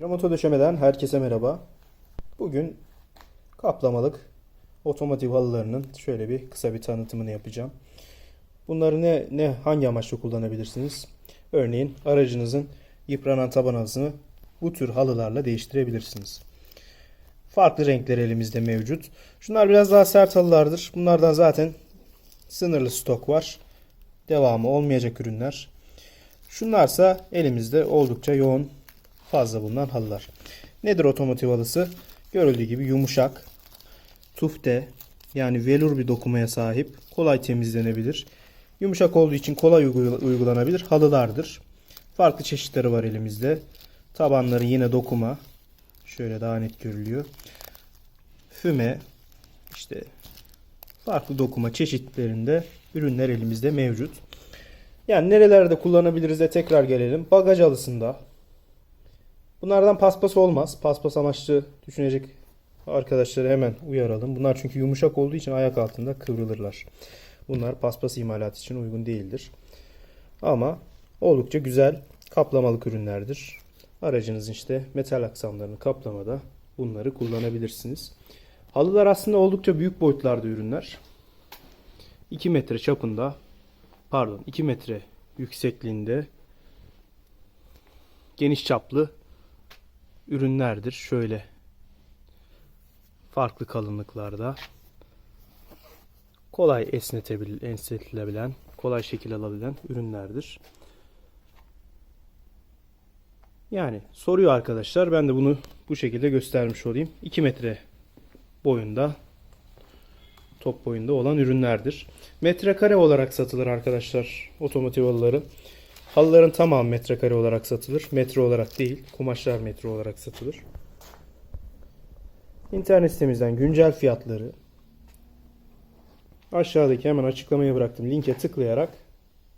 Remoto döşemeden herkese merhaba. Bugün kaplamalık otomotiv halılarının şöyle bir kısa bir tanıtımını yapacağım. Bunları ne, ne hangi amaçla kullanabilirsiniz? Örneğin aracınızın yıpranan taban halısını bu tür halılarla değiştirebilirsiniz. Farklı renkler elimizde mevcut. Şunlar biraz daha sert halılardır. Bunlardan zaten sınırlı stok var. Devamı olmayacak ürünler. Şunlarsa elimizde oldukça yoğun fazla bulunan halılar. Nedir otomotiv halısı? Görüldüğü gibi yumuşak, tufte yani velur bir dokumaya sahip, kolay temizlenebilir. Yumuşak olduğu için kolay uygula- uygulanabilir halılardır. Farklı çeşitleri var elimizde. Tabanları yine dokuma. Şöyle daha net görülüyor. Füme, işte farklı dokuma çeşitlerinde ürünler elimizde mevcut. Yani nerelerde kullanabiliriz de tekrar gelelim. Bagaj halısında, Bunlardan paspas olmaz. Paspas amaçlı düşünecek arkadaşları hemen uyaralım. Bunlar çünkü yumuşak olduğu için ayak altında kıvrılırlar. Bunlar paspas imalat için uygun değildir. Ama oldukça güzel kaplamalık ürünlerdir. Aracınızın işte metal aksamlarını kaplamada bunları kullanabilirsiniz. Halılar aslında oldukça büyük boyutlarda ürünler. 2 metre çapında pardon 2 metre yüksekliğinde geniş çaplı ürünlerdir. Şöyle farklı kalınlıklarda kolay esnetebil, esnetilebilen, kolay şekil alabilen ürünlerdir. Yani soruyor arkadaşlar. Ben de bunu bu şekilde göstermiş olayım. 2 metre boyunda top boyunda olan ürünlerdir. Metrekare olarak satılır arkadaşlar otomotiv halıları. Halıların tamamı metrekare olarak satılır. Metre olarak değil. Kumaşlar metre olarak satılır. İnternet sitemizden güncel fiyatları aşağıdaki hemen açıklamaya bıraktım linke tıklayarak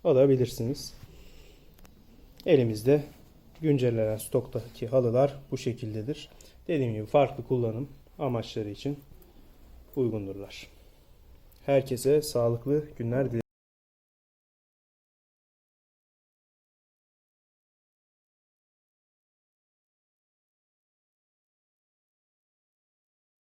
alabilirsiniz. Elimizde güncellenen stoktaki halılar bu şekildedir. Dediğim gibi farklı kullanım amaçları için uygundurlar. Herkese sağlıklı günler dilerim.